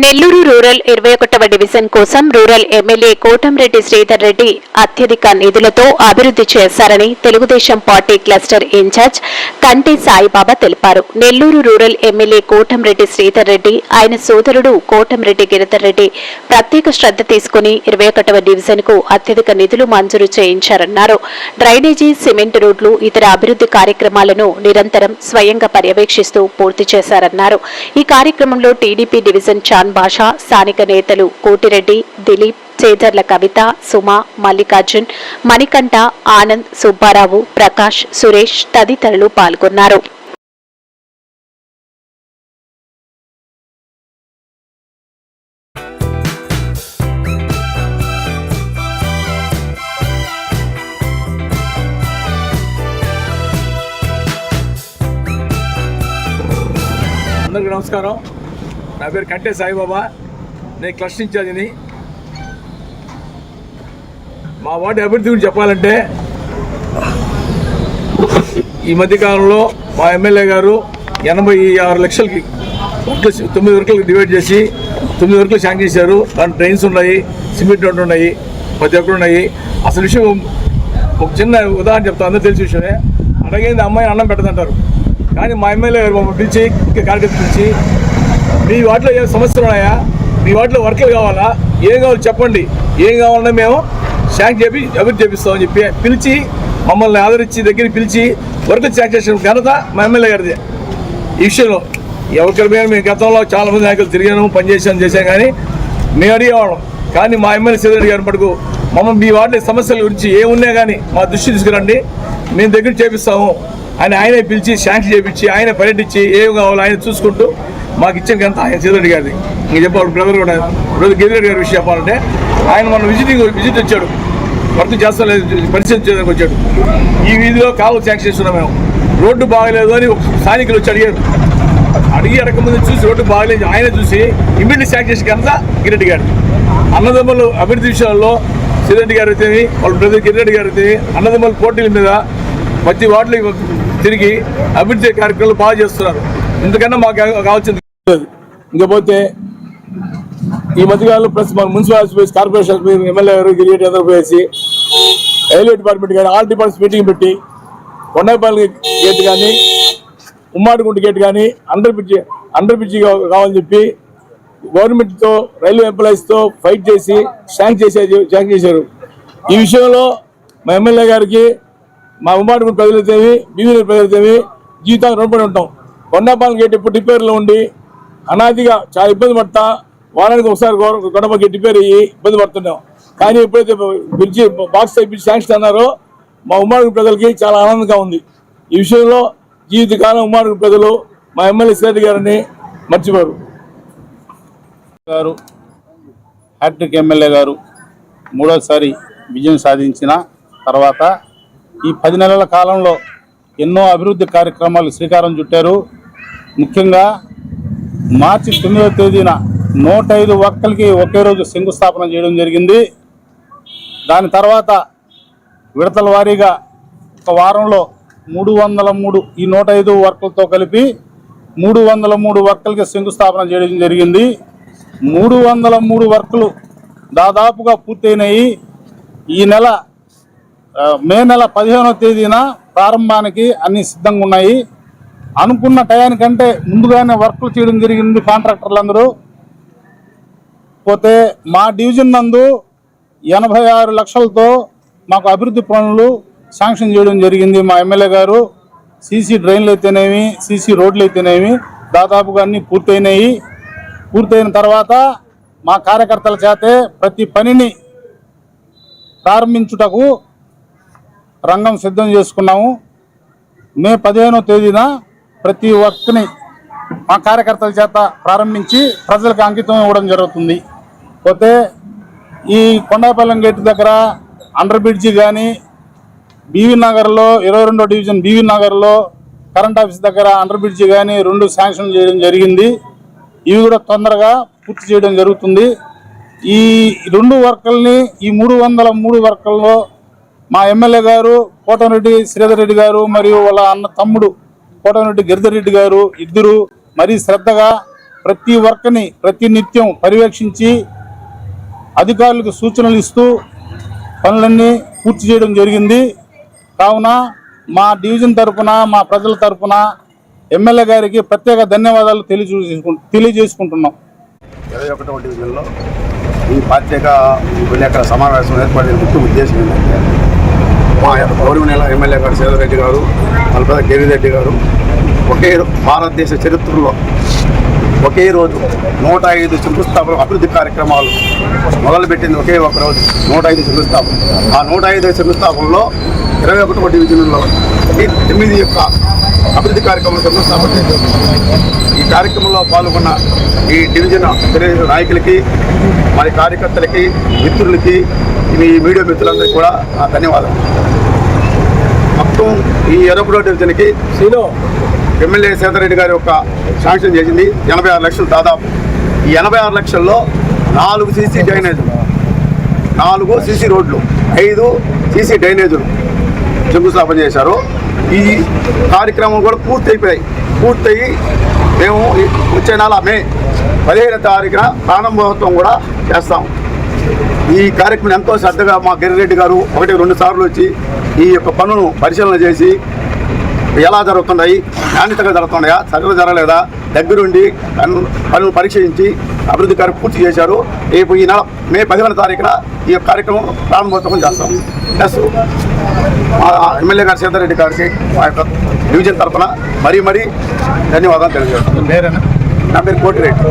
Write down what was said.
Nellore rural ఇరవై ఒకటవ division కోసం రూరల్ ఎమ్మెల్యే కోటంరెడ్డి శ్రీధర్ రెడ్డి అత్యధిక నిధులతో అభివృద్ధి చేశారని Telugu Desam party cluster incharge Kanti Saibaba తెలిపారు. నెల్లూరు రూరల్ ఎమ్మెల్యే కోటంరెడ్డి శ్రీధర్ రెడ్డి ఆయన సోదరుడు కోటంరెడ్డి గిరిధర్ రెడ్డి ప్రత్యేక శ్రద్ధ తీసుకుని ఇరవై ఒకటవ డివిజన్కు అత్యధిక నిధులు మంజూరు చేయించారన్నారు. డ్రైనేజీ సిమెంట్ రోడ్లు ఇతర అభివృద్ధి కార్యక్రమాలను నిరంతరం స్వయంగా పర్యవేక్షిస్తూ పూర్తి చేశారన్నారు. ఈ కార్యక్రమంలో టీడీపీ డివిజన్ ఖాన్ బాషా స్థానిక నేతలు కోటిరెడ్డి దిలీప్ చేజర్ల కవిత సుమ మల్లికార్జున్ మణికంఠ ఆనంద్ సుబ్బారావు ప్రకాష్ సురేష్ తదితరులు పాల్గొన్నారు. అందరికీ నమస్కారం. నా పేరు కంటే సాయిబాబా. నేను క్లస్టర్ ఇన్ఛార్జిని మా వార్డు అభివృద్ధి గురించి చెప్పాలంటే ఈ మధ్యకాలంలో మా ఎమ్మెల్యే గారు ఎనభై ఆరు లక్షలకి వర్కులు తొమ్మిది వర్కులకు డివైడ్ చేసి తొమ్మిది వర్కులు శాంక్షన్ చేశారు. దాని ట్రైన్స్ ఉన్నాయి సిమెంట్ రోడ్లు ఉన్నాయి ప్రతి ఒక్కరు ఉన్నాయి. అసలు విషయం ఒక చిన్న ఉదాహరణ చెప్తా అందరూ తెలిసి విషయమే. అడగైంది అమ్మాయిని అన్నం పెట్టదంటారు. కానీ మా ఎమ్మెల్యే గారు మమ్మల్ని పిలిచి ఇంకా కార్యకర్త పిలిచి మీ వాటిలో ఏం సమస్యలు ఉన్నాయా? మీ వాటిలో వర్కులు కావాలా? ఏం కావాలి చెప్పండి. ఏం కావాలన్నా మేము శాంక్ చేపి అభివృద్ధి చేపిస్తామని చెప్పి పిలిచి మమ్మల్ని ఆదరించి దగ్గర పిలిచి వర్కులు శాంక్ చేసిన ఘనత మా ఎమ్మెల్యే గారిది. ఈ విషయంలో ఎవరికరి మీద మేము గతంలో చాలా మంది నాయకులు తిరిగాను పనిచేసాను చేశాం కానీ మేము అడిగేవాళ్ళం. కానీ మా ఎమ్మెల్యే సీతారెడ్డి గారి మటుకు మమ్మల్ని మీ వాటి సమస్యల గురించి ఏమున్నా కానీ మా దృష్టి తీసుకురండి. మేము దగ్గర చేపిస్తాము. అని ఆయనే పిలిచి శాంక్షన్ చేయించి ఆయన పర్యటించి ఏం కావాలో ఆయన చూసుకుంటూ మాకు ఇచ్చిన ఎంత ఆయన సీతారెడ్డి గారిది. ఇంక చెప్పాడు బ్రదర్ కూడా బ్రదర్ గిరిరెడ్డి గారి విషయం చెప్పాలంటే ఆయన మన విజిటింగ్ విజిట్ వచ్చాడు. వర్క్ చేస్తలేదు లేదు చేయడానికి వచ్చాడు. ఈ వీధిలో కాలు శాంక్షన్ చేస్తున్నాం మేము. రోడ్డు బాగలేదు అని ఒక స్థానికులు వచ్చి అడిగారు. అడిగి అడగముందు చూసి రోడ్డు బాగలేదు ఆయన చూసి ఇమీడియట్ శాంక్షన్ చేసి కనుక గిరెడ్డి గారు అన్నదమ్ములు అభివృద్ధి విషయాల్లో సిరెడ్డి గారు అయితే వాళ్ళ బ్రదర్ గిరిరెడ్డి గారు అయితే అన్నదమ్ముల పోటీల మీద ప్రతి వార్డులు తిరిగి అభివృద్ధి కార్యక్రమాలు బాగా చేస్తున్నారు. ఎందుకన్నా మాకు కావాల్సింది ఇకపోతే ఇంకపోతే ఈ మధ్యకాలంలో ప్లస్ మన municipal office corporation office MLA గారు గిరిగేట్ అందరూ పోయేసి రైల్వే డిపార్ట్మెంట్ కానీ ఆల్ డిపార్ట్మెంట్స్ మీటింగ్ పెట్టి కొండపల్లి గేట్ కానీ ఉమ్మాడిగుంట గేట్ కానీ అండర్ బ్రిడ్జి అండర్ బ్రిడ్జి కావాలని చెప్పి గవర్నమెంట్తో రైల్వే ఎంప్లాయీస్తో ఫైట్ చేసి శాంక్ చేసే శాంక్ చేశారు. ఈ విషయంలో మా ఎమ్మెల్యే గారికి మా ఉమ్మాడిగుంట ప్రజలైతేవి బీవీ ప్రజలైతేవి జీవితాలు రుణపడి ఉంటాం. కొండపాలెం గేట్ ఇప్పుడు రిపేర్లో ఉండి అనాదిగా చాలా ఇబ్బంది పడతా వారానికి ఒకసారి గొడవ గేట్ రిపేర్ అయ్యి ఇబ్బంది పడుతున్నాం కానీ ఎప్పుడైతే బ్రిడ్జి బాక్స్ అయిపోయి శాంక్షన్ అన్నారో మా ఉమ్మడి ప్రజలకి చాలా ఆనందంగా ఉంది. ఈ విషయంలో జీవితకాలం ఉమ్మడి ప్రజలు మా ఎమ్మెల్యే సేటి గారిని మర్చిపోరు. గారు హ్యాట్రిక్ ఎమ్మెల్యే గారు మూడోసారి విజయం సాధించిన తర్వాత ఈ పది నెలల కాలంలో ఎన్నో అభివృద్ధి కార్యక్రమాలు శ్రీకారం చుట్టారు. ముఖ్యంగా మార్చి తొమ్మిదవ తేదీన నూట ఐదు ఒక్కలకి ఒకే రోజు శంకుస్థాపన చేయడం జరిగింది. దాని తర్వాత విడతల వారీగా ఒక వారంలో మూడు వందల మూడు ఈ నూట ఐదు వర్కులతో కలిపి మూడు వందల మూడు వర్కులకి శంకుస్థాపన చేయడం జరిగింది. మూడు వందల మూడు వర్కులు దాదాపుగా పూర్తయినాయి. ఈ నెల మే నెల పదిహేనవ తేదీన ప్రారంభానికి అన్ని సిద్ధంగా ఉన్నాయి. అనుకున్న టయానికంటే ముందుగానే వర్క్లు చేయడం జరిగింది కాంట్రాక్టర్లు అందరూ పోతే మా డివిజన్ నందు ఎనభై ఆరు లక్షలతో మాకు అభివృద్ధి పనులు శాంక్షన్ చేయడం జరిగింది. మా ఎమ్మెల్యే గారు సీసీ డ్రైన్లు అయితేనేమి సీసీ రోడ్లు అయితేనేమి దాదాపుగా అన్నీ పూర్తయినాయి. పూర్తయిన తర్వాత మా కార్యకర్తల చేతే ప్రతి పనిని ప్రారంభించుటకు రంగం సిద్ధం చేసుకున్నాము. మే పదిహేనో తేదీన ప్రతి వర్క్ని మా కార్యకర్తల చేత ప్రారంభించి ప్రజలకు అంకితం ఇవ్వడం జరుగుతుంది. పోతే ఈ కొండాపాలెం గేట్ దగ్గర అండర్ బ్రిడ్జి కానీ బీవీ నగర్లో ఇరవై రెండో డివిజన్ బీవీ నగర్లో కరెంట్ ఆఫీస్ దగ్గర అండర్ బ్రిడ్జి కానీ రెండు శాంక్షన్ చేయడం జరిగింది. ఇవి కూడా తొందరగా పూర్తి చేయడం జరుగుతుంది. ఈ రెండు వర్కల్ని ఈ మూడు వందల మూడు వర్కల్లో మా ఎమ్మెల్యే గారు కోటమిరెడ్డి శ్రీధర్ రెడ్డి గారు మరియు వాళ్ళ అన్న తమ్ముడు కోటమిరెడ్డి గిరిధర్ రెడ్డి గారు ఇద్దరు మరీ శ్రద్ధగా ప్రతి వర్క్ని ప్రతి నిత్యం పర్యవేక్షించి అధికారులకు సూచనలు ఇస్తూ పనులన్నీ పూర్తి చేయడం జరిగింది. కావున మా డివిజన్ తరఫున మా ప్రజల తరఫున ఎమ్మెల్యే గారికి ప్రత్యేక ధన్యవాదాలు తెలియజేసుకు తెలియజేసుకుంటున్నాం. ఇరవై ఒకటవ డివిజన్లో ఈ ప్రత్యేక విలేకరుల సమావేశం ఏర్పడిన ముఖ్య ఉద్దేశం ఏంటంటే మా యొక్క గౌరవనీయ ఎమ్మెల్యే గారు సేదరెడ్డి గారు మల్పద గిరిరెడ్డి గారు. ఒకే భారతదేశ చరిత్రలో ఒకే రోజు నూట ఐదు శంకుస్థాపన అభివృద్ధి కార్యక్రమాలు మొదలుపెట్టింది ఒకే ఒక రోజు నూట ఐదు శంకుస్థాపన. ఆ నూట ఐదు శంకుస్థాపనలో ఇరవై ఒకటవ డివిజన్లో తొమ్మిది యొక్క అభివృద్ధి కార్యక్రమం శంకుస్థాపన చేశారు. ఈ కార్యక్రమంలో పాల్గొన్న ఈ డివిజన్ తెలియజేసిన నాయకులకి మరి కార్యకర్తలకి మిత్రులకి మీ మీడియా మిత్రులందరికీ కూడా ధన్యవాదాలు. ఈ ఎరపులో డివిజన్కి సీను ఎమ్మెల్యే సీతారెడ్డి గారి యొక్క శాంక్షన్ చేసింది. ఎనభై ఆరు లక్షలు దాదాపు. ఈ ఎనభై ఆరు లక్షల్లో నాలుగు సీసీ డ్రైనేజులు. నాలుగు సీసీ రోడ్లు. ఐదు సీసీ డ్రైనేజులు శంకుస్థాపన చేశారు. ఈ కార్యక్రమం కూడా పూర్తయిపోయాయి. పూర్తయి మేము వచ్చే నెల మే పదిహేను తారీఖున ప్రారంభోత్సవం కూడా చేస్తాం. ఈ కార్యక్రమం ఎంతో శ్రద్ధగా మా గిరిరెడ్డి గారు ఒకటి రెండు సార్లు వచ్చి ఈ యొక్క పనులను పరిశీలన చేసి ఎలా జరుగుతున్నాయి నాణ్యతగా జరుగుతున్నాయా సరిగ్గా జరగలేదా దగ్గరుండి పను- పనులు పరీక్షించి అభివృద్ధి కార్యం పూర్తి చేశారు. రేపు ఈ నెల మే పదిహేను తారీఖున ఈ యొక్క కార్యక్రమం ప్రారంభోత్సవం చేస్తాం. ప్లస్ మా ఎమ్మెల్యే గారు సీతారెడ్డి గారికి మా యొక్క డివిజన్ తరఫున మరీ మరీ ధన్యవాదాలు తెలియజేస్తాం నా పేరు కోటిరెడ్డి.